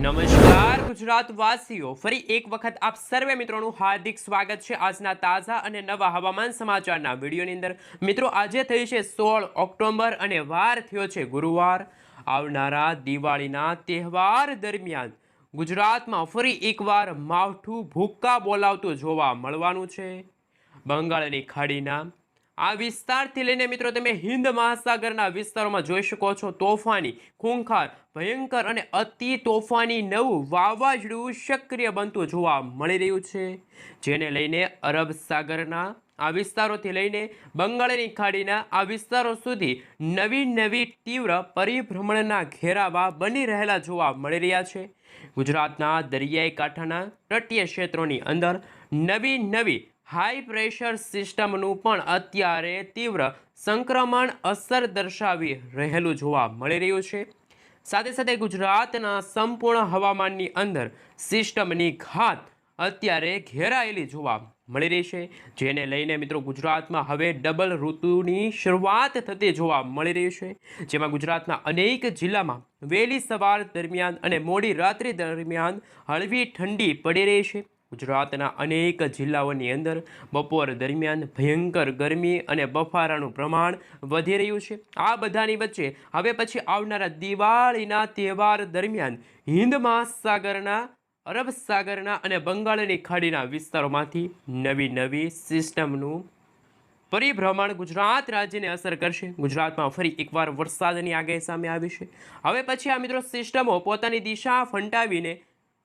નમસ્કાર ગુજરાત વાસીઓ ફરી એક વખત આપ સર્વે મિત્રોનું હાર્દિક સ્વાગત છે આજના તાજા અને નવા હવામાન સમાચારના વિડીયોની અંદર. મિત્રો, આજે થઈ છે સોળ ઓક્ટોબર અને વાર થયો છે ગુરુવાર. આવનારા દિવાળીના તહેવાર દરમિયાન ગુજરાતમાં ફરી એકવાર માવઠું ભૂક્કા બોલાવતું જોવા મળવાનું છે. બંગાળની ખાડીના આ વિસ્તારથી લઈને મિત્રો તમે હિન્દ મહાસાગરના વિસ્તારોમાં જોઈ શકો છો તોફાની, ખૂંખાર, ભયંકર અને અતિ તોફાની નવું વાવાઝોડું સક્રિય બનતું જોવા મળી રહ્યું છે. જેને લઈને અરબ સાગરના આ વિસ્તારોથી લઈને બંગાળની ખાડીના આ વિસ્તારો સુધી નવી નવી તીવ્ર પરિભ્રમણના ઘેરાવા બની રહેલા જોવા મળી રહ્યા છે. ગુજરાતના દરિયાઈ કાંઠાના તટીય ક્ષેત્રોની અંદર નવી નવી હાઈ પ્રેશર સિસ્ટમનું પણ અત્યારે તીવ્ર સંક્રમણ અસર દર્શાવી રહેલું જોવા મળી રહ્યું છે. સાથે સાથે ગુજરાતના સંપૂર્ણ હવામાનની અંદર સિસ્ટમની ઘાત અત્યારે ઘેરાયેલી જોવા મળી રહી છે. જેને લઈને મિત્રો ગુજરાતમાં હવે ડબલ ઋતુની શરૂઆત થતી જોવા મળી રહી છે. જેમાં ગુજરાતના અનેક જિલ્લામાં વહેલી સવાર દરમિયાન અને મોડી રાત્રિ દરમિયાન હળવી ઠંડી પડી રહી છે. ગુજરાતના અનેક જિલ્લાઓની અંદર બપોર દરમિયાન ભયંકર ગરમી અને બફારાનું પ્રમાણ વધી રહ્યું છે. આ બધાની વચ્ચે હવે પછી આવનારા દિવાળીના તહેવાર દરમિયાન હિન્દ મહાસાગરના, અરબ સાગરના અને બંગાળની ખાડીના વિસ્તારોમાંથી નવી નવી સિસ્ટમનું પરિભ્રમણ ગુજરાત રાજ્યને અસર કરશે. ગુજરાતમાં ફરી એકવાર વરસાદની આગાહી સામે આવી છે. હવે પછી આ મિત્રો સિસ્ટમો પોતાની દિશા ફંટાવીને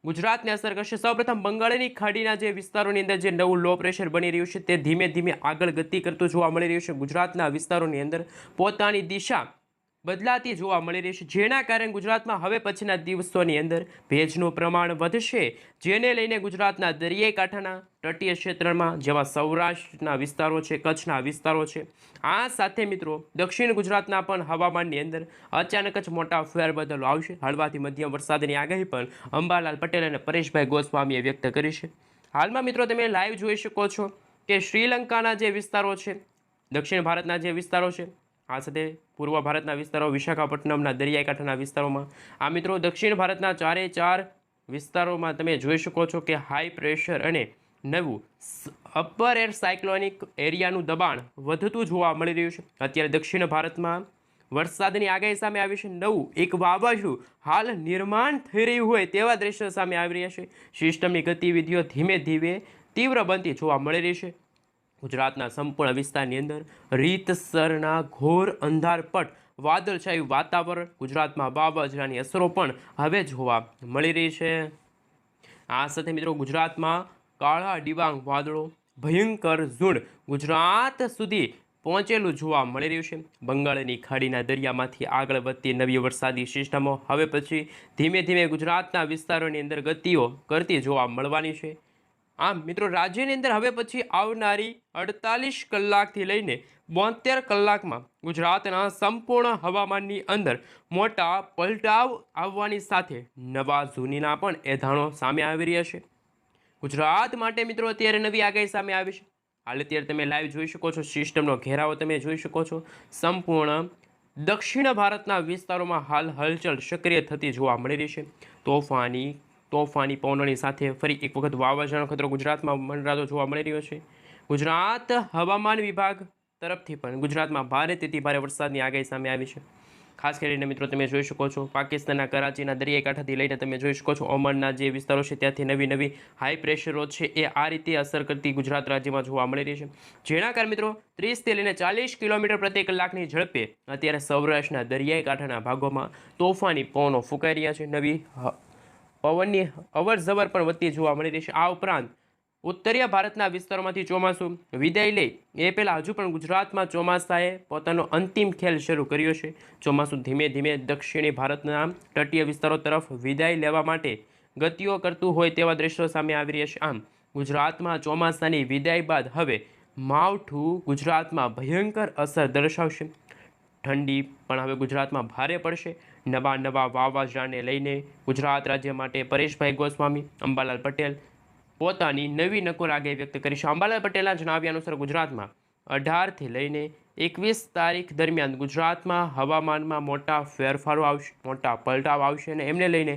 ગુજરાતને અસર કરશે. સૌપ્રથમ બંગાળની ખાડીના જે વિસ્તારોની અંદર જે નવું લો પ્રેશર બની રહ્યું છે, તે ધીમે ધીમે આગળ ગતિ કરતું જોવા મળી રહ્યું છે. ગુજરાતના વિસ્તારોની અંદર પોતાની દિશા બદલાતી જોવા મળી રહી છે. જેના કારણે ગુજરાતમાં હવે પછીના દિવસોની અંદર ભેજનું પ્રમાણ વધશે. જેને લઈને ગુજરાતના દરિયાઈ કાંઠાના તટીય ક્ષેત્રમાં જેમાં સૌરાષ્ટ્રના વિસ્તારો છે, કચ્છના વિસ્તારો છે. આ સાથે મિત્રો, દક્ષિણ ગુજરાતના પણ હવામાનની અંદર અચાનક જ મોટા ફેરબદલો આવશે. હળવાથી મધ્યમ વરસાદની આગાહી પણ અંબાલાલ પટેલ અને પરેશભાઈ ગોસ્વામીએ વ્યક્ત કરી છે. હાલમાં મિત્રો, તમે લાઈવ જોઈ શકો છો કે શ્રીલંકાના જે વિસ્તારો છે, દક્ષિણ ભારતના જે વિસ્તારો છે આ સાથે પૂર્વ ભારતના વિસ્તારો, વિશાખાપટ્ટનમના દરિયાઈકાંઠાના વિસ્તારોમાં. આ મિત્રો, દક્ષિણ ભારતના ચારે ચાર વિસ્તારોમાં તમે જોઈ શકો છો કે હાઈ પ્રેશર અને નવું અપર એર સાયક્લોનિક એરિયાનું દબાણ વધતું જોવા મળી રહ્યું છે. અત્યારે દક્ષિણ ભારતમાં વરસાદની આગાહી સામે આવી છે. નવું, એક વાવાઝોડું હાલ નિર્માણ થઈ રહ્યું હોય તેવા દ્રશ્યો સામે આવી રહ્યા છે. સિસ્ટમની ગતિવિધિઓ ધીમે ધીમે તીવ્ર બનતી જોવા મળી રહી છે. ગુજરાતના સંપૂર્ણ વિસ્તારની અંદર રીતસરના ઘોર અંધારપટ, વાદળછાયું વાતાવરણ, ગુજરાતમાં વાવાઝોડાની અસરો પણ હવે જોવા મળી રહી છે. આ સાથે મિત્રો ગુજરાતમાં કાળા ડિબાંગ વાદળો, ભયંકર ઝુંડ ગુજરાત સુધી પહોંચેલું જોવા મળી રહ્યું છે. બંગાળની ખાડીના દરિયામાંથી આગળ વધતી નવી વરસાદી સિસ્ટમો હવે પછી ધીમે ધીમે ગુજરાતના વિસ્તારોની અંદર ગતિઓ કરતી જોવા મળવાની છે. આમ મિત્રો, રાજ્યની અંદર હવે પછી આવનારી અડતાલીસ કલાકથી લઈને બોતેર કલાકમાં ગુજરાતના સંપૂર્ણ હવામાનની અંદર મોટા પલટાવ આવવાની સાથે નવા જૂનીના પણ એધાણો સામે આવી રહ્યા છે. ગુજરાત માટે મિત્રો, અત્યારે નવી આગાહી સામે આવી છે. હાલ અત્યારે તમે લાઈવ જોઈ શકો છો. સિસ્ટમનો ઘેરાવો તમે જોઈ શકો છો. સંપૂર્ણ દક્ષિણ ભારતના વિસ્તારોમાં હાલ હલચલ સક્રિય થતી જોવા મળી રહી છે. તોફાની તોફાની પવનોની સાથે ફરી એક વખત વાવાઝોડાનો ખતરો ગુજરાતમાં મંડરાતો જોવા મળી રહ્યો છે. ગુજરાત હવામાન વિભાગ તરફથી પણ ગુજરાતમાં ભારે તેથી ભારે વરસાદની આગાહી સામે આવી છે. ખાસ કરીને મિત્રો તમે જોઈ શકો છો પાકિસ્તાનના કરાચીના દરિયાઈ કાંઠાથી લઈને તમે જોઈ શકો છો ઓમનના જે વિસ્તારો છે ત્યાંથી નવી નવી હાઈ પ્રેશરો છે એ આ રીતે અસર કરતી ગુજરાત રાજ્યમાં જોવા મળી રહી છે. જેના કારણે મિત્રો ત્રીસથી લઈને ચાલીસ કિલોમીટર પ્રતિ કલાકની ઝડપે અત્યારે સૌરાષ્ટ્રના દરિયાઈ કાંઠાના ભાગોમાં તોફાની પવનો ફૂંકાઈ રહ્યા છે. નવી પવનની અવર જવર પણ વધતી જોવા મળી રહી છે. આ ઉપરાંત ઉત્તરીય ભારતના વિસ્તારોમાંથી ચોમાસું વિદાય લે એ પહેલાં હજુ પણ ગુજરાતમાં ચોમાસાએ પોતાનો અંતિમ ખેલ શરૂ કર્યો છે. ચોમાસું ધીમે ધીમે દક્ષિણી ભારતના તટીય વિસ્તારો તરફ વિદાય લેવા માટે ગતિઓ કરતું હોય તેવા દ્રશ્યો સામે આવી રહ્યા છે. આમ, ગુજરાતમાં ચોમાસાની વિદાય બાદ હવે માવઠું ગુજરાતમાં ભયંકર અસર દર્શાવશે. ઠંડી પણ હવે ગુજરાતમાં ભારે પડશે. નવા નવા વાવાઝોડાને લઈને ગુજરાત રાજ્ય માટે પરેશભાઈ ગોસ્વામી, અંબાલાલ પટેલ પોતાની નવી નકોર આગે વ્યક્ત કરી છે. અંબાલાલ પટેલના જણાવ્યા અનુસાર ગુજરાતમાં અઢારથી લઈને એકવીસ તારીખ દરમિયાન ગુજરાતમાં હવામાનમાં મોટા ફેરફારો આવશે, મોટા પલટાવ આવશે અને એમને લઈને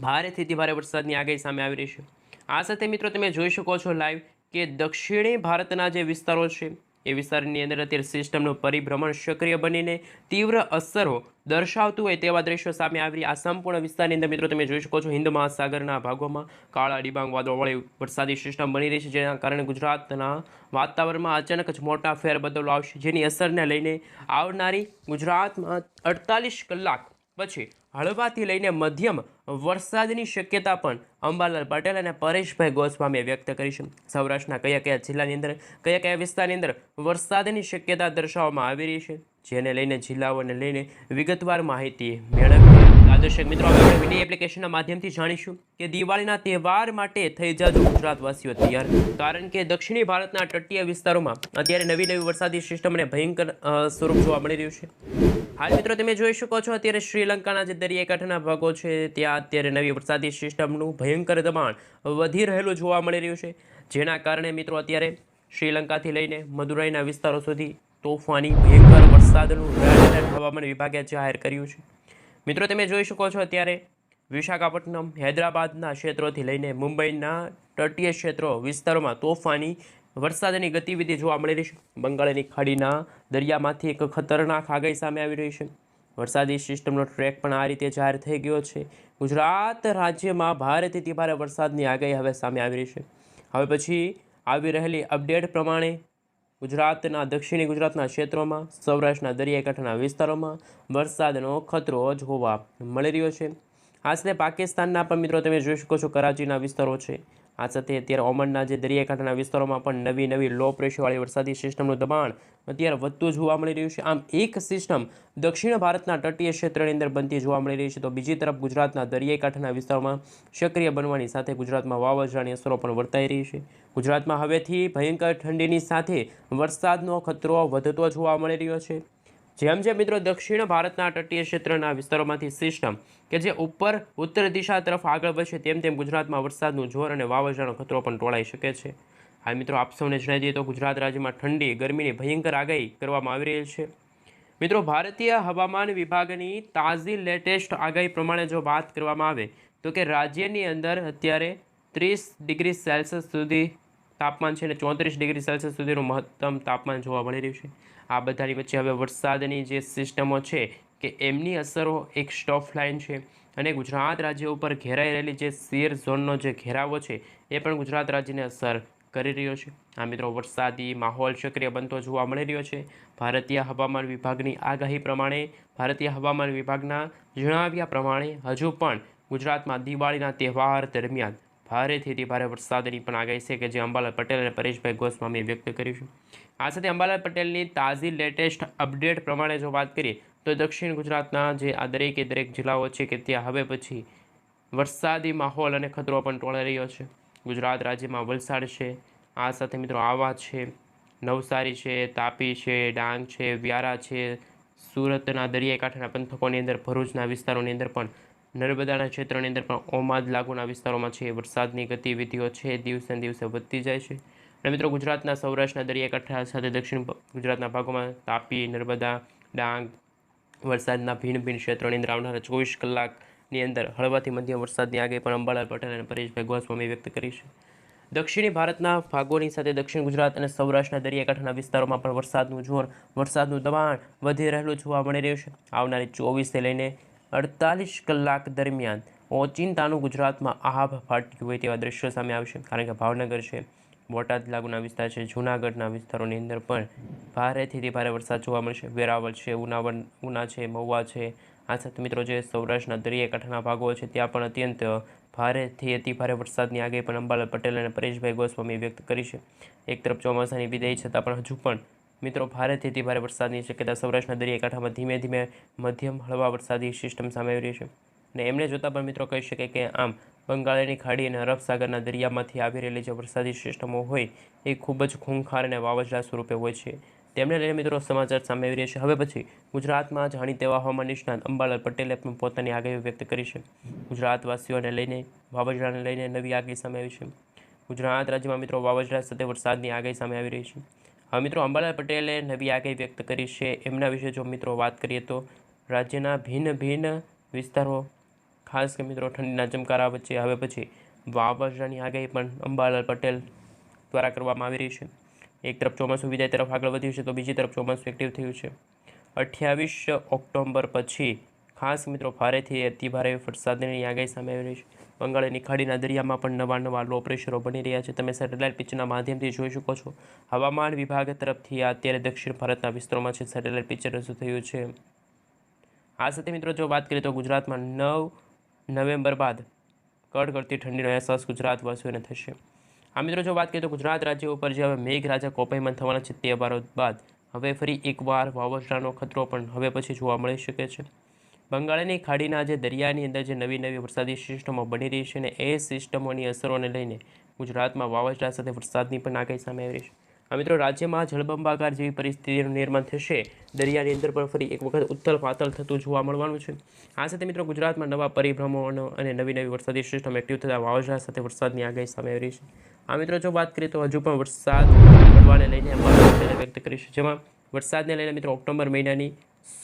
ભારેથી ભારે વરસાદની આગાહી સામે આવી રહી છે. આ સાથે મિત્રો તમે જોઈ શકો છો લાઈવ કે દક્ષિણી ભારતના જે વિસ્તારો છે એ વિસ્તારની અંદર અત્યારે સિસ્ટમનું પરિભ્રમણ સક્રિય બનીને તીવ્ર અસરો દર્શાવતું હોય તેવા દ્રશ્યો સામે આવી આ સંપૂર્ણ વિસ્તારની અંદર મિત્રો તમે જોઈ શકો છો હિન્દ મહાસાગરના ભાગોમાં કાળા ડિબાંગ વાદળોવાળી વરસાદી સિસ્ટમ બની રહી છે, જેના કારણે ગુજરાતના વાતાવરણમાં અચાનક જ મોટા ફેરબદલો આવશે, જેની અસરને લઈને આવનારી ગુજરાતમાં અડતાલીસ કલાક પછી હળવાથી લઈને મધ્યમ વરસાદની શક્યતા પણ અંબાલાલ પટેલ અને પરેશભાઈ ગોસ્વામીએ વ્યક્ત કરી છે. સૌરાષ્ટ્રના કયા કયા જિલ્લાની અંદર, કયા કયા વિસ્તારની અંદર વરસાદની શક્યતા દર્શાવવામાં આવી રહી છે? જેને લઈને જિલ્લાઓને લઈને વિગતવાર માહિતી મેળવી દર્શક મિત્રો આપણે વિડી એપ્લિકેશનના માધ્યમથી જાણીશું કે દિવાળીના તહેવાર માટે થઈ જાજો ગુજરાતવાસીઓ તૈયાર. કારણ કે દક્ષિણી ભારતના તટીય વિસ્તારોમાં અત્યારે નવી નવી વરસાદી સિસ્ટમ અને ભયંકર સ્વરૂપ જોવા મળી રહ્યું છે. હાલ મિત્રો, તમે જોઈ શકો છો, અત્યારે શ્રીલંકાના જે દરિયાકાંઠાના ભાગો છે, ત્યાં અત્યારે નવી વરસાદી સિસ્ટમનું ભયંકર દબાણ વધી રહેલું જોવા મળી રહ્યું છે. જેના કારણે મિત્રો, અત્યારે શ્રીલંકાથી લઈને મદુરાઈના વિસ્તારો સુધી તોફાની, ભયંકર વરસાદનું હવામાન વિભાગે જાહેર કર્યું છે. મિત્રો, તમે જોઈ શકો છો અત્યારે વિશાખાપટ્ટનમ હૈદરાબાદના ક્ષેત્રોથી લઈને મુંબઈના તટીય ક્ષેત્રો વિસ્તારોમાં તોફાની, વરસાદની ગતિવિધિ જોવા મળી રહી છે. બંગાળની ખાડીના દરિયામાંથી એક ખતરનાક આગાહી સામે આવી રહી છે. વરસાદી સિસ્ટમનો ટ્રેક પણ આ રીતે જાહેર થઈ ગયો છે. ગુજરાત રાજ્યમાં ભારેથી ભારે વરસાદની આગાહી હવે સામે આવી રહી છે. હવે પછી આવી રહેલી અપડેટ પ્રમાણે ગુજરાતના દક્ષિણી ગુજરાતના ક્ષેત્રોમાં, સૌરાષ્ટ્રના દરિયાકાંઠાના વિસ્તારોમાં વરસાદનો ખતરો જ હોવા મળી રહ્યો છે. આ સાથે પાકિસ્તાનના પણ મિત્રો, તમે જોઈ શકો છો, કરાચીના વિસ્તારો છે. આ સાથે અત્યારે ઓમનના જે દરિયાકાંઠાના વિસ્તારોમાં પણ નવી નવી લો પ્રેશરવાળી વરસાદી સિસ્ટમનું દબાણ અત્યારે વધતું જોવા મળી રહ્યું છે. આમ એક સિસ્ટમ દક્ષિણ ભારતના તટીય ક્ષેત્રની અંદર બનતી જોવા મળી રહી છે. તો બીજી તરફ ગુજરાતના દરિયાકાંઠાના વિસ્તારમાં સક્રિય બનવાની સાથે ગુજરાતમાં વાવાઝોડાની અસરો પણ વર્તાઈ રહી છે. ગુજરાતમાં હવેથી ભયંકર ઠંડીની સાથે વરસાદનો ખતરો વધતો જોવા મળી રહ્યો છે. જેમ જેમ મિત્રો દક્ષિણ ભારતના તટીય ક્ષેત્રના વિસ્તારોમાંથી સિસ્ટમ કે જે ઉપર ઉત્તર દિશા તરફ આગળ વધશે તેમ તેમ ગુજરાતમાં વરસાદનું જોર અને વાવાઝોડાનો ખતરો પણ ટોળાઈ શકે છે. હા મિત્રો, આપ સૌને જણાવી દઈએ તો ગુજરાત રાજ્યમાં ઠંડી, ગરમીની ભયંકર આગાહી કરવામાં આવી રહી છે. મિત્રો, ભારતીય હવામાન વિભાગની તાજી લેટેસ્ટ આગાહી પ્રમાણે જો વાત કરવામાં આવે તો કે રાજ્યની અંદર અત્યારે ત્રીસ ડિગ્રી સેલ્સિયસ સુધી તાપમાન છે અને ચોત્રીસ ડિગ્રી સેલ્સિયસ સુધીનું મહત્તમ તાપમાન જોવા મળી રહ્યું છે. આ બધાની વચ્ચે હવે વરસાદની જે સિસ્ટમો છે કે એમની અસરો એક સ્ટોફ લાઇન છે અને ગુજરાત રાજ્ય ઉપર ઘેરાઈ રહેલી જે શેર ઝોનનો જે ઘેરાવો છે એ પણ ગુજરાત રાજ્યને અસર કરી રહ્યો છે. આ મિત્રો વરસાદી માહોલ સક્રિય બનતો જોવા મળી રહ્યો છે. ભારતીય હવામાન વિભાગની આગાહી પ્રમાણે ભારતીય હવામાન વિભાગના જણાવ્યા પ્રમાણે હજુ પણ ગુજરાતમાં દિવાળીના તહેવાર દરમિયાન ભારેથી ભારે વરસાદની પણ આગાહી છે કે જે અંબાલાલ પટેલ અને પરેશભાઈ ગોસ્વામીએ વ્યક્ત કર્યું છે. આ સાથે અંબાલાલ પટેલની તાજી લેટેસ્ટ અપડેટ પ્રમાણે જો વાત કરીએ, તો દક્ષિણ ગુજરાતના જે આ દરેકે દરેક જિલ્લાઓ છે કે ત્યાં હવે પછી વરસાદી માહોલ અને ખતરો પણ ટોળાઈ રહ્યો છે. ગુજરાત રાજ્યમાં વલસાડ છે, આ સાથે મિત્રો આવા છે, નવસારી છે, તાપી છે, ડાંગ છે, વ્યારા છે, સુરતના દરિયાકાંઠાના પંથકોની અંદર, ભરૂચના વિસ્તારોની અંદર પણ, નર્મદાના ક્ષેત્રની અંદર પણ ઓમાદ લાગુના વિસ્તારોમાં છે. વરસાદની ગતિવિધિઓ છે દિવસે દિવસે વધતી જાય છે. અને મિત્રો ગુજરાતના સૌરાષ્ટ્રના દરિયાકાંઠા સાથે દક્ષિણ ગુજરાતના ભાગોમાં તાપી, નર્મદા, ડાંગ, વરસાદના ભિન્ન ભિન્ન ક્ષેત્રોની અંદર આવનારા ચોવીસ કલાકની અંદર હળવાથી મધ્યમ વરસાદની આગાહી પણ અંબાલાલ પટેલ અને પરેશભાઈ ગોસ્વામી વ્યક્ત કરી છે. દક્ષિણી ભારતના ભાગોની સાથે દક્ષિણ ગુજરાત અને સૌરાષ્ટ્રના દરિયાકાંઠાના વિસ્તારોમાં પણ વરસાદનું જોર, વરસાદનું દબાણ વધી રહેલું જોવા મળી રહ્યું છે. આવનારી ચોવીસથી લઈને અડતાલીસ કલાક દરમિયાન ઓચિંતાનું ગુજરાતમાં આભ ફાટ્યું હોય તેવા દ્રશ્યો સામે આવશે કારણ કે ભાવનગર છે બોટાદ લાગુના વિસ્તાર છે. જૂનાગઢના વિસ્તારોની અંદર પણ ભારેથી અતિ ભારે વરસાદ જોવા મળશે. વેરાવળ છે ઉનાવન ઉના છે, મહુવા છે. આ સાથે મિત્રો જે સૌરાષ્ટ્રના દરિયાકાંઠાના ભાગો છે, ત્યાં પણ અત્યંત ભારેથી અતિ ભારે વરસાદની આગાહી પણ અંબાલાલ પટેલ અને પરેશભાઈ ગોસ્વામીએ વ્યક્ત કરી છે. એક તરફ ચોમાસાની વિદાય છતાં પણ હજુ પણ મિત્રો ભારેથી અતિ ભારે વરસાદની શક્યતા સૌરાષ્ટ્રના દરિયાકાંઠામાં ધીમે ધીમે મધ્યમ હળવા વરસાદી સિસ્ટમ સામે આવી રહી છે. અને એમને જોતાં પણ મિત્રો કહી શકે કે આમ બંગાળની ખાડી અને અરબ સાગરના દરિયામાંથી આવી રહેલી જે વરસાદી સિસ્ટમો હોય, એ ખૂબ જ ખૂંખાર અને વાવાઝોડા સ્વરૂપે હોય છે. તેમને લઈને મિત્રો સમાચાર સામે આવી રહ્યા છે. હવે પછી ગુજરાતમાં જાણીતા એવા હવામાન નિષ્ણાત અંબાલાલ પટેલે પણ પોતાની આગાહી વ્યક્ત કરી છે. ગુજરાતવાસીઓને લઈને, વાવાઝોડાને લઈને નવી આગાહી સામે આવી છે. ગુજરાત રાજ્યમાં મિત્રો વાવાઝોડા સાથે વરસાદની આગાહી સામે આવી રહી છે. હવે મિત્રો અંબાલાલ પટેલે નવી આગાહી વ્યક્ત કરી છે. એમના વિશે જો મિત્રો વાત કરીએ તો રાજ્યના ભિન્ન ભિન્ન વિસ્તારો ખાસ કે મિત્રો ઠંડીના ચમકારા વચ્ચે હવે પછી વાવાઝોડાની આગાહી પણ અંબાલાલ પટેલ દ્વારા કરવામાં આવી રહી છે. એક તરફ ચોમાસું વિદાય તરફ આગળ વધ્યું છે, તો બીજી તરફ ચોમાસું એક્ટિવ થયું છે. અઠ્યાવીસ ઓક્ટોબર પછી ખાસ મિત્રો ભારેથી અતિભારે વરસાદની આગાહી સામે આવી રહી છે. બંગાળની ખાડીના દરિયામાં પણ નવા નવા લો પ્રેશરો બની રહ્યા છે. તમે સેટેલાઇટ પિક્ચરના માધ્યમથી જોઈ શકો છો. હવામાન વિભાગ તરફથી અત્યારે દક્ષિણ ભારતના વિસ્તારોમાં છે સેટેલાઇટ પિક્ચર રજૂ થયું છે. આ સાથે મિત્રો જો વાત કરીએ તો ગુજરાતમાં નવ નવેમ્બર બાદ કડકડતી ઠંડીનો અહેસાસ ગુજરાતવાસીઓને થશે. આ મિત્રો, જો વાત કરીએ તો ગુજરાત રાજ્ય ઉપર જે હવે મેઘરાજા કોપાઈમાં થવાના છે તહેવારો બાદ હવે ફરી એકવાર વાવાઝોડાનો ખતરો પણ હવે પછી જોવા મળી શકે છે. બંગાળની ખાડીના જે દરિયાની અંદર જે નવી નવી વરસાદી સિસ્ટમો બની રહી છે ને એ સિસ્ટમોની અસરોને લઈને ગુજરાતમાં વાવાઝોડા સાથે વરસાદની પણ આગાહી સામે આવી રહી છે. આ મિત્રો, રાજ્યમાં જળબંબાકાર જેવી પરિસ્થિતિનું નિર્માણ થશે. દરિયાની અંદર પણ ફરી એક વખત ઉથલ પાથલ થતું જોવા મળવાનું છે. આ સાથે મિત્રો, ગુજરાતમાં નવા પરિભ્રમણો અને નવી નવી વરસાદી સિસ્ટમ એક્ટિવ થતા વાવાઝોડા સાથે વરસાદની આગાહી સામે આવી રહી છે. આ મિત્રો, જો વાત કરીએ તો હજુ પણ વરસાદ પડવાને લઈને અમારા વ્યક્ત કરીશું જેમાં વરસાદને લઈને મિત્રો, ઓક્ટોબર મહિનાની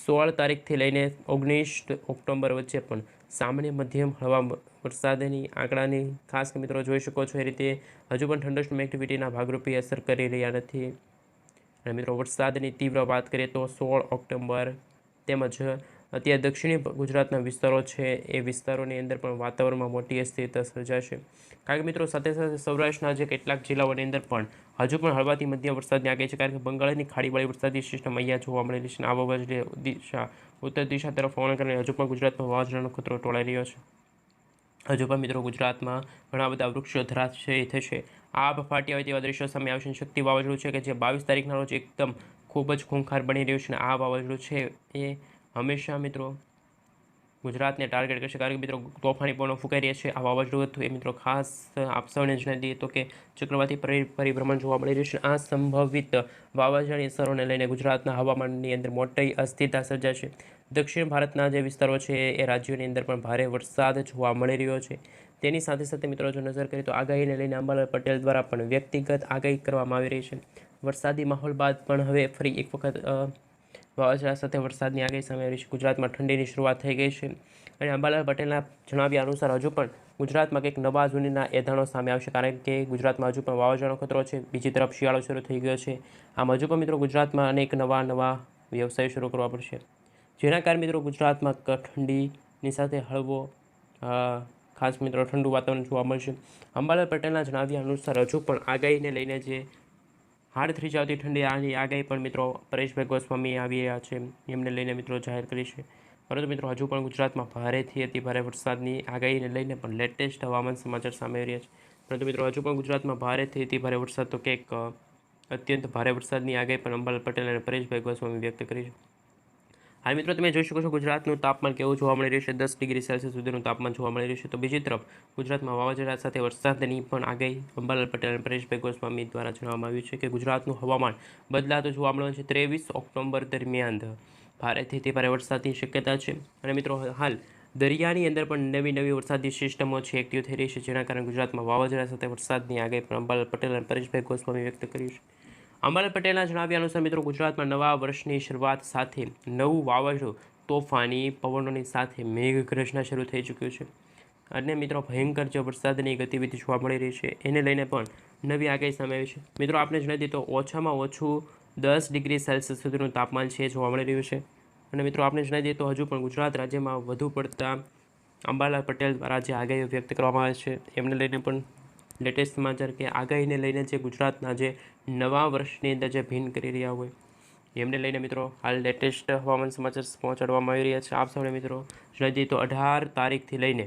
સોળ તારીખથી લઈને ઓગણીસ ઓક્ટોબર વચ્ચે પણ સામાન્ય મધ્યમ હળવા વરસાદની આંકડાની ખાસ મિત્રો જોઈ શકો છો એ રીતે હજુ પણ થંડરસ્ટોમ એક્ટિવિટીના ભાગરૂપે અસર કરી રહ્યા નથી. અને મિત્રો વરસાદની તીવ્ર વાત કરીએ તો સોળ ઓક્ટોબર તેમજ અત્યારે દક્ષિણી ગુજરાતના વિસ્તારો છે એ વિસ્તારોની અંદર પણ વાતાવરણમાં મોટી અસ્થિરતા સર્જાશે. કારણ કે મિત્રો સાથે સાથે સૌરાષ્ટ્રના જે કેટલાક જિલ્લાઓની અંદર પણ હજુ પણ હળવાથી મધ્યમ વરસાદની આગે છે. કારણ કે બંગાળની ખાડીવાળી વરસાદી સિસ્ટમ અહીંયા જોવા મળેલી છે અને આ દિશા, ઉત્તર દિશા તરફ હોવાના કારણે હજુ પણ ગુજરાતમાં વાવાઝોડાનો ખતરો ટોળાઈ રહ્યો છે. હજુ પણ મિત્રો ગુજરાતમાં ઘણા બધા વૃક્ષો ધરાશયી થશે. આબ ફાટી આવે તેવા દ્રશ્યો સામે આવશે શક્તિ વાવાઝોડું છે કે જે બાવીસ તારીખના રોજ એકદમ ખૂબ જ ખૂંખાર બની રહ્યું છે અને આ વાવાઝોડું છે એ હંમેશા મિત્રો ગુજરાતને ટાર્ગેટ કરશે. કારણ કે મિત્રો તોફાની પવનો ફૂંકાઈ રહ્યા છે. આ વાવાઝોડું હતું એ મિત્રો ખાસ આપ સૌને જણાવી દઈએ તો કે ચક્રવાતી પરી, પરિભ્રમણ જોવા મળી રહ્યું છે. આ સંભવિત વાવાઝોડાની અસરોને લઈને ગુજરાતના હવામાનની અંદર મોટી અસ્થિરતા સર્જાશે. દક્ષિણ ભારતના જે વિસ્તારો છે એ રાજ્યોની અંદર પણ ભારે વરસાદ જોવા મળી રહ્યો છે. તેની સાથે સાથે મિત્રો જો નજર કરીએ તો આગાહીને લઈને અંબાલાલ પટેલ દ્વારા પણ વ્યક્તિગત આગાહી કરવામાં આવી રહી છે. વરસાદી માહોલ બાદ પણ હવે ફરી એક વખત વાવાઝોડા સાથે વરસાદની આગાહી સામે આવી છે. ગુજરાતમાં ઠંડીની શરૂઆત થઈ ગઈ છે અને અંબાલાલ પટેલના જણાવ્યા અનુસાર હજુ પણ ગુજરાતમાં કંઈક નવા જૂનીના એધાણો સામે આવશે કારણ કે ગુજરાતમાં હજુ પણ વાવાઝોડાનો ખતરો છે. બીજી તરફ શિયાળો શરૂ થઈ ગયો છે. આમ હજુ પણ મિત્રો ગુજરાતમાં અનેક નવા નવા વ્યવસાય શરૂ કરવા પડશે. જેના કારણે મિત્રો ગુજરાતમાં ઠંડીની સાથે હળવો ખાસ મિત્રો ઠંડુ વાતાવરણ જોવા મળશે. અંબાલાલ પટેલના જણાવ્યા અનુસાર હજુ પણ આગાહીને લઈને જે હાડ થઈ જતી ઠંડી આની આગાહી પણ મિત્રો પરેશભાઈ ગોસ્વામી આવી રહ્યા છે. એમને લઈને મિત્રો જાહેર કરી છે. પરંતુ મિત્રો હજુ પણ ગુજરાતમાં ભારેથી અતિ ભારે વરસાદની આગાહીને લઈને પણ લેટેસ્ટ હવામાન સમાચાર સામે આવી રહ્યા છે. પરંતુ મિત્રો હજુ પણ ગુજરાતમાં ભારેથી અતિ ભારે વરસાદ તો કંઈક અત્યંત ભારે વરસાદની આગાહી પણ અંબાલાલ પટેલ અને પરેશભાઈ ગોસ્વામી વ્યક્ત કરી છે. હાલ મિત્રો, તમે જોઈ શકો છો ગુજરાતનું તાપમાન કેવું જોવા મળી રહ્યું છે? દસ ડિગ્રી સેલ્સિયસ સુધીનું તાપમાન જોવા મળી રહ્યું છે. તો બીજી તરફ, ગુજરાતમાં વાવાઝોડા સાથે વરસાદની પણ આગાહી. અંબાલાલ પટેલ અને પરેશભાઈ ગોસ્વામી દ્વારા જણાવવામાં આવ્યું છે કે ગુજરાતનું હવામાન બદલાતું જોવા મળવાનું છે ત્રેવીસ ઓક્ટોબર દરમિયાન. ભારેથી તે ભારે વરસાદની શક્યતા છે. અને મિત્રો, હાલ દરિયાની અંદર પણ નવી નવી વરસાદી સિસ્ટમો છે, એક્ટિવ થઈ રહી છે, જેના કારણે ગુજરાતમાં વાવાઝોડા સાથે વરસાદની આગાહી પણ અંબાલાલ પટેલ અને પરેશભાઈ ગોસ્વામી વ્યક્ત કર્યું છે. અંબાલાલ પટેલના જણાવ્યા અનુસાર મિત્રો, ગુજરાતમાં નવા વર્ષની શરૂઆત સાથે નવું વાવાઝોડું તોફાની, પવનોની સાથે મેઘગર્જના શરૂ થઈ ચૂક્યું છે. અને મિત્રો, ભયંકર જે વરસાદની ગતિવિધિ જોવા મળી રહી છે, એને લઈને પણ નવી આગાહી સામે છે. મિત્રો આપણે જણાવી દઈએ તો ઓછામાં ઓછું દસ ડિગ્રી સેલ્સિયસ સુધીનું તાપમાન છે જોવા મળી રહ્યું છે. અને મિત્રો આપણે જણાવી દઈએ તો હજુ પણ ગુજરાત રાજ્યમાં વધુ પડતા અંબાલાલ પટેલ દ્વારા જે આગાહીઓ વ્યક્ત કરવામાં આવે છે, એમને લઈને પણ લેટેસ્ટ સમાચાર કે આગાહીને લઈને જે ગુજરાતના જે નવા વર્ષની અંદર જે ભીન કરી રહ્યા હોય, એમને લઈને મિત્રો હાલ લેટેસ્ટ હવામાન સમાચાર પહોંચાડવામાં આવી રહ્યા છે. આપ સૌને મિત્રો જણાવી તો અઢાર તારીખથી લઈને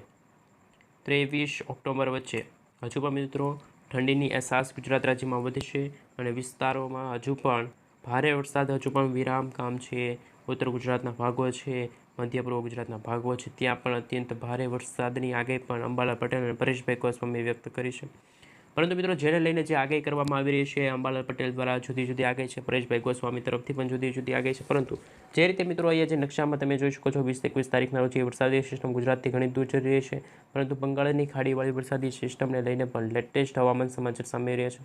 ત્રેવીસ ઓક્ટોબર વચ્ચે હજુ પણ મિત્રો ઠંડીની અહેસાસ ગુજરાત રાજ્યમાં વધશે અને વિસ્તારોમાં હજુ પણ ભારે વરસાદ, હજુ પણ વિરામ કામ છે. ઉત્તર ગુજરાતના ભાગો છે મધ્ય પૂર્વ ગુજરાતના ભાગો છે. ત્યાં પણ અત્યંત ભારે વરસાદની આગાહી પણ અંબાલાલ પટેલ અને પરેશભાઈ ગોસ્વામીએ વ્યક્ત કરી છે. પરંતુ મિત્રો, જેને લઈને જે આગાહી કરવામાં આવી રહી છે અંબાલાલ પટેલ દ્વારા જુદી જુદી આગાહી છે, પરેશભાઈ ગોસ્વામી તરફથી પણ જુદી જુદી આગાહી છે. પરંતુ જે રીતે મિત્રો, અહીંયા જે નકશામાં તમે જોઈ શકો છો, વીસ એકવીસ તારીખના રોજ એ વરસાદી સિસ્ટમ ગુજરાતથી ઘણી દૂર જઈ રહી છે. પરંતુ બંગાળની ખાડીવાળી વરસાદી સિસ્ટમને લઈને પણ લેટેસ્ટ હવામાન સમાચાર સામે રહ્યા છે.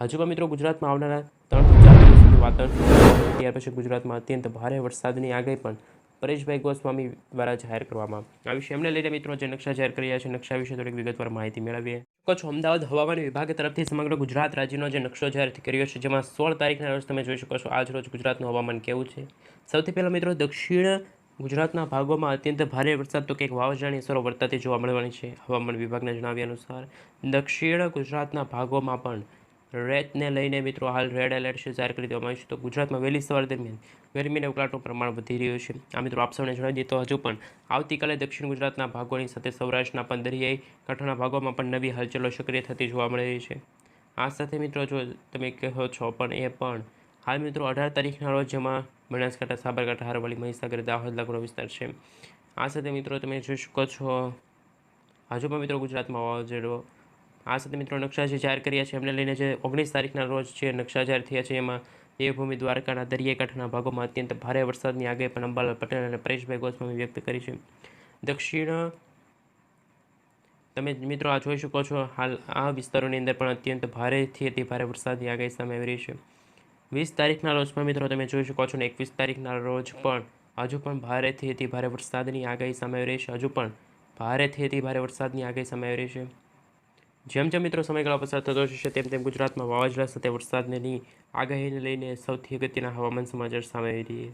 હજુ પણ મિત્રો, ગુજરાતમાં આવનારા ત્રણથી ચાર દિવસ સુધી વાતાવરણ ત્યાર પછી ગુજરાતમાં અત્યંત ભારે વરસાદની આગાહી પણ પરેશભાઈ ગોસ્વામી દ્વારા જાહેર કરવામાં આવ્યું છે. એમને લઈને મિત્રો જે નકશા જાહેર કર્યા છે, નકશા વિશે થોડીક વિગતવાર માહિતી મેળવીએ. કચ્છ અમદાવાદ હવામાન વિભાગ તરફથી સમગ્ર ગુજરાત રાજ્યનો જે નકશો જાહેર કર્યો છે, જેમાં સોળ તારીખના રોજ તમે જોઈ શકો છો, આજ રોજ ગુજરાતનું હવામાન કેવું છે. સૌથી પહેલાં મિત્રો દક્ષિણ ગુજરાતના ભાગોમાં અત્યંત ભારે વરસાદ તો કંઈક વાવાઝોડાની અસરો વર્તાતી જોવા મળવાની છે. હવામાન વિભાગના જણાવ્યા અનુસાર દક્ષિણ ગુજરાતના ભાગોમાં પણ રેતને લઈને મિત્રો હાલ રેડ એલર્ટ જાહેર કરી દેવામાં આવ્યું છે. તો ગુજરાતમાં વહેલી સવાર દરમિયાન ગરમીને ઉકળાટનું પ્રમાણ વધી રહ્યું છે. આ મિત્રો આપ સૌને જણાવી દઈએ હજુ પણ આવતીકાલે દક્ષિણ ગુજરાતના ભાગોની સાથે સૌરાષ્ટ્રના પણ દરિયાઈ કાંઠાના ભાગોમાં પણ નવી હલચલો સક્રિય થતી જોવા મળી રહી છે. આ સાથે મિત્રો જો તમે કહો છો પણ એ પણ હાલ મિત્રો અઢાર તારીખના રોજ જેમાં બનાસકાંઠા, સાબરકાંઠા અરવલ્લી મહીસાગર, દાહોદ, લાગુનો વિસ્તાર છે. આ સાથે મિત્રો તમે જોઈ શકો છો. હજુ પણ મિત્રો ગુજરાતમાં વાવાઝોડું આ સાથે મિત્રો નકશા જે જાહેર કર્યા છે, એમને લઈને જે ઓગણીસ તારીખના રોજ જે નકશા જાહેર થયા છે, એમાં દેવભૂમિ દ્વારકાના દરિયાકાંઠાના ભાગોમાં અત્યંત ભારે વરસાદની આગાહી પણ અંબાલાલ પટેલ અને પરેશભાઈ ગોસ્વામી વ્યક્ત કરી છે. દક્ષિણ તમે મિત્રો આ જોઈ શકો છો, હાલ આ વિસ્તારોની અંદર પણ અત્યંત ભારેથી અતિ ભારે વરસાદની આગાહી સામે આવી રહી છે. વીસ તારીખના રોજ પણ મિત્રો તમે જોઈ શકો છો ને એકવીસ તારીખના રોજ પણ હજુ પણ ભારેથી અતિ ભારે વરસાદની આગાહી સામે આવી રહી છે, હજુ પણ ભારેથી અતિ ભારે વરસાદની આગાહી સામે આવી રહી છે. જેમ જેમ મિત્રો સમયગાળો પસાર થતો જશે, તેમ તેમ ગુજરાતમાં વાવાઝોડા સાથે વરસાદની આગાહીને લઈને સૌથી અગત્યના હવામાન સમાચાર સામે આવી રહી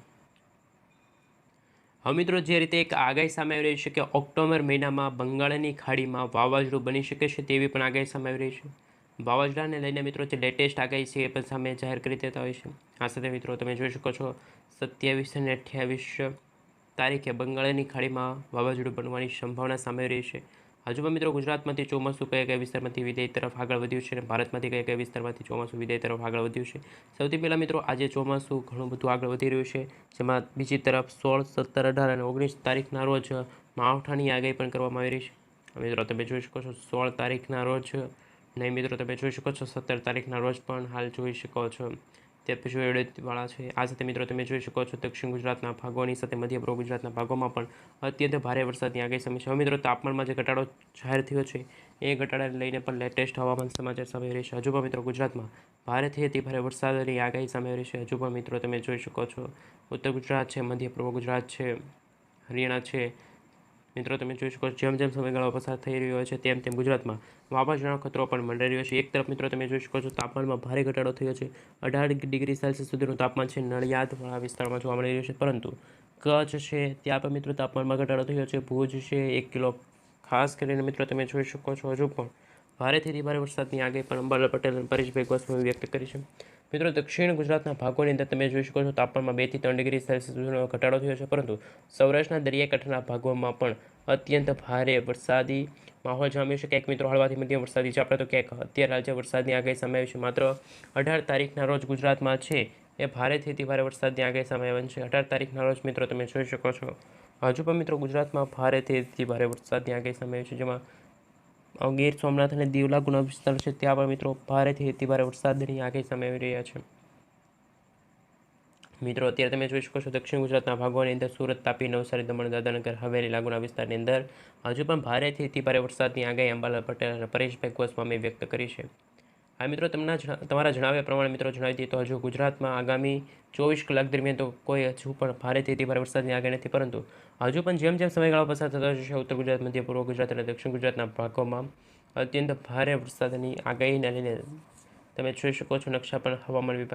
હવે મિત્રો, જે રીતે એક આગાહી સામે આવી રહી છે કે ઓક્ટોબર મહિનામાં બંગાળની ખાડીમાં વાવાઝોડું બની શકે છે, તેવી પણ આગાહી સામે આવી રહી છે. વાવાઝોડાને લઈને મિત્રો, જે લેટેસ્ટ આગાહી છે એ પણ સામે જાહેર કરી દેતા હોય છે. આ સાથે મિત્રો, તમે જોઈ શકો છો, સત્યાવીસ અને અઠ્યાવીસ તારીખે બંગાળની ખાડીમાં વાવાઝોડું બનવાની સંભાવના સામે રહી છે. હજુ પણ મિત્રો, ગુજરાતમાંથી ચોમાસું કયા કયા વિસ્તારમાંથી વિદેય તરફ આગળ વધ્યું છે અને ભારતમાંથી કયા કયા વિસ્તારમાંથી ચોમાસું વિદેય તરફ આગળ વધ્યું છે? સૌથી પહેલાં મિત્રો, આજે ચોમાસું ઘણું બધું આગળ વધી રહ્યું છે, જેમાં બીજી તરફ સોળ, સત્તર, અઢાર અને ઓગણીસ તારીખના રોજ માવઠાની આગાહી પણ કરવામાં આવી રહી છે. મિત્રો, તમે જોઈ શકો છો સોળ તારીખના રોજ, નહીં મિત્રો, તમે જોઈ શકો છો સત્તર તારીખના રોજ પણ હાલ જોઈ શકો છો. તે પછી વાળા છે. આ સાથે મિત્રો તમે જોઈ શકો છો દક્ષિણ ગુજરાતના ભાગોની સાથે મધ્ય પૂર્વ ગુજરાતના ભાગોમાં પણ અત્યંત ભારે વરસાદની આગાહી સામે છે. મિત્રો તાપમાનમાં જે ઘટાડો જાહેર થયો છે, એ ઘટાડાને લઈને પણ લેટેસ્ટ હવામાન સમાચાર સામે રહેશે. હજુ પણ મિત્રો ગુજરાતમાં ભારેથી અતિ ભારે વરસાદની આગાહી સામે રહેશે. હજુ પણ મિત્રો તમે જોઈ શકો છો, ઉત્તર ગુજરાત છે, મધ્ય પૂર્વ ગુજરાત છે, હરિયાણા છે મિત્રો, તમે જોઈ શકો છો, જેમ જેમ સમયગાળો પસાર થઈ રહ્યો છે, તેમ તેમ ગુજરાતમાં વાવાઝોડાનો ખતરો પણ મંડાઈ રહ્યો છે. એક તરફ મિત્રો, તમે જોઈ શકો છો, તાપમાનમાં ભારે ઘટાડો થયો છે. અઢાર ડિગ્રી સેલ્સિયસ સુધીનું તાપમાન છે, નડિયાદવાળા વિસ્તારમાં જોવા મળી રહ્યું છે. પરંતુ કચ્છ છે, ત્યાં પણ મિત્રો, તાપમાનમાં ઘટાડો થયો છે. ભુજ છે, એક કિલો. ખાસ કરીને મિત્રો, તમે જોઈ શકો છો, હજુ પણ ભારેથી ભારે વરસાદની આગળ પણ અંબાલાલ પટેલ અને પરેશભાઈ ગોસ્વામી વ્યક્ત કરી છે. મિત્રો, દક્ષિણ ગુજરાતના ભાગોની અંદર તમે જોઈ શકો છો તાપમાનમાં બેથી ત્રણ ડિગ્રી સેલ્સિયસ સુધીનો ઘટાડો થયો છે, પરંતુ સૌરાષ્ટ્રના દરિયાકાંઠાના ભાગોમાં પણ અત્યંત ભારે વરસાદી માહોલ જામ્યો છે. ક્યાંક મિત્રો, હળવાથી મધ્યમ વરસાદી છે આપણે તો ક્યાંક અત્યારે આજે વરસાદની આગાહી સામે આવી છે. માત્ર અઢાર તારીખના રોજ ગુજરાતમાં છે એ ભારેથી અતિ ભારે વરસાદની આગાહી સામે આવી છે. અઢાર તારીખના રોજ મિત્રો, તમે જોઈ શકો છો. હજુ પણ મિત્રો ગુજરાતમાં ભારેથી અતિ ભારે વરસાદની આગાહી સામે આવી છે, જેમાં ગીર સોમનાથ અને દિવલા ગુના વિસ્તાર છે. ત્યાં પણ મિત્રો ભારેથી અતિભારે વરસાદની આગાહી સામે રહ્યા છે. મિત્રો, અત્યારે તમે જોઈ શકો છો દક્ષિણ ગુજરાતના ભાગોની અંદર સુરત, તાપી, નવસારી, દમણ દાદાનગર હવેલી, લાગુના વિસ્તારની અંદર હજુ પણ ભારેથી અતિભારે વરસાદની આગાહી અંબાલાલ પટેલ અને પરેશભાઈ ગોસ્વામીએ વ્યક્ત કરી છે. હા મિત્રો, તમને તમારા જણાવ્યા પ્રમાણે મિત્રો જણાવી દઈએ તો હજુ ગુજરાતમાં આગામી ચોવીસ કલાક દરમિયાન તો કોઈ હજુ પણ ભારેથી અતિ ભારે વરસાદની આગાહી નથી, પરંતુ હજુ પણ જેમ જેમ સમયગાળો પસાર થતો જશે, ઉત્તર ગુજરાત, મધ્ય પૂર્વ ગુજરાત અને દક્ષિણ ગુજરાતના ભાગોમાં અત્યંત ભારે વરસાદની આગાહીને લઈને તમે જોઈ શકો છો, નકશા પણ હવામાન વિભાગ